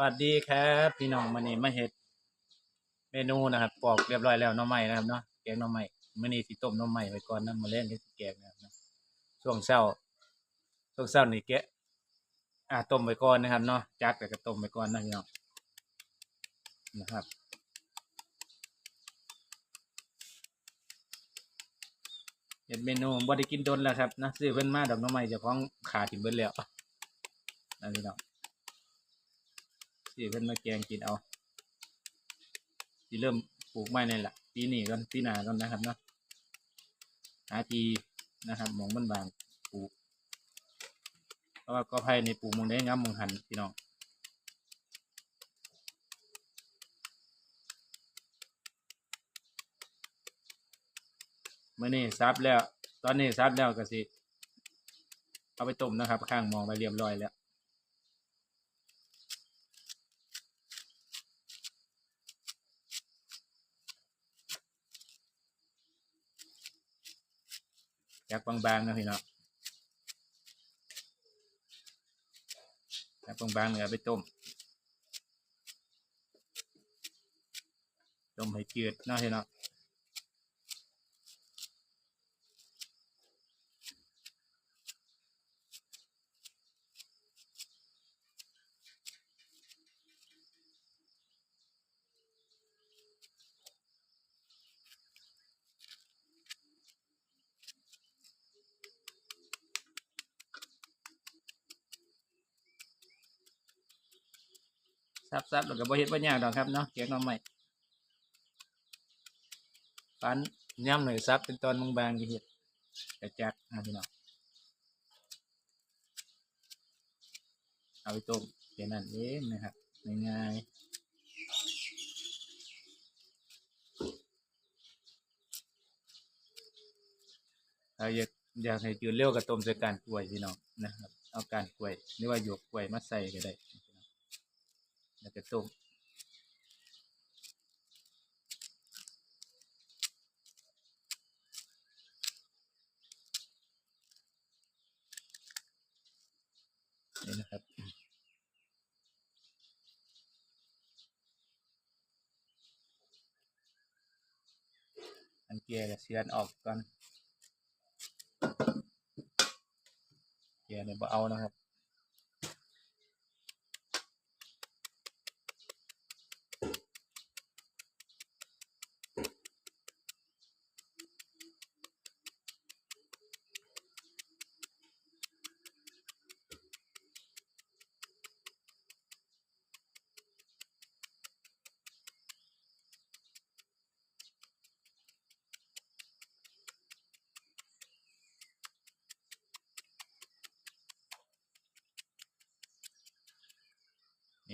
วัสดีครับพี่น้องมื้อนี้มาเฮ็ดเมนูนะครับปอกเรียบร้อยแล้วน่อไม้นะครับเนาะแกงน่อไม้มื้อนี้สิต้มน่อไม้ไว้ก่อนนะมื้อแลงก็สิแกงนะครับช่วงเช้าช่วงเช้านี่แกะอ่าต้มไว้ก่อนนะครับเนาะจักแล้วก็ต้มไว้ก่อนนะพี่น้องนะครับเฮ็ดเมนูบ่ได้กินโดนแล้วครับนะซื้อเพิ่นมาดอกน่อไม้เจ้าของขาถิ่มเบิดแล้วนะพี่น้อง สิเพิ่นมาแกงกินเอาสิเริ่มปลูกไม้ในละปีนี้ก่อนปีหน้าก่อนนะครับเนาะหาทีนะครับมองมันบางปลูกเพราะว่าก็ไผ่ในปลูกมองได้งามหมองหันพี่น้องเมื่อนี้ซับแล้ว ตอนนี้ซับแล้วก็สิ เอาไปต้มนะครับ ข้างมองไปเรียบร้อยแล้ว ยักบางๆนะพี่น้องยักบางๆเนี่ยเอไปต้ม ต้มให้เจืดนาะพี่น้อง ซับๆแล้วก็บ่เฮ็ดบ่ยากดอกครับเนาะเกียงหน้ำใหม่ปันย่ำหน่อยซับเป็นตอนบางๆที่เฮ็ดกระจักนะพี่น้องเอาไปต้มแค่นั้นเองนะครับง่ายๆเราอยากอยากให้จืดเร็วกับต้มใส่การกล้วยพี่น้องนะครับ เอาการกล้วยหรือว่าหยวกกล้วยมาใส่ก็ได้ แล้วก็ต้มนี่นะครับอันเกียร์กับเสียนออกก่อนเกียร์เนี่ยบ่เอานะครับ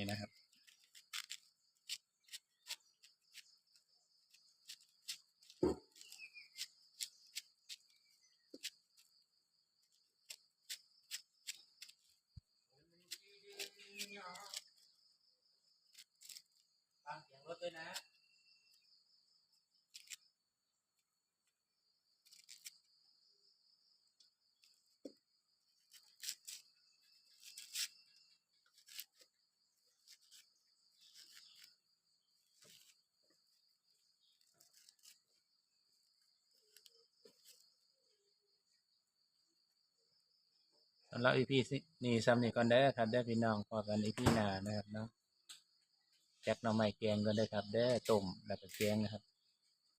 นี้นะครับ ฟังเสียงรถด้วยนะ แล้วอีพี่นี่ซ้ำนี่ก่อนได้ครับได้พี่น้องพอกันอีพี่นานะครับเนาะแจ็คหน่อไม้แกงก่อนได้ครับได้ต้มแล้วก็แกงนะครับ